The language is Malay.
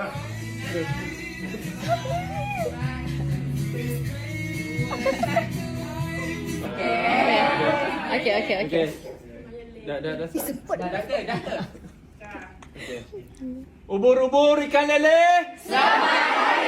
Okay, okay, okay. Okey. Dah dah dah. Dah dah ke? Dah ke? Okey. Ubur-ubur ikan lele. Selamat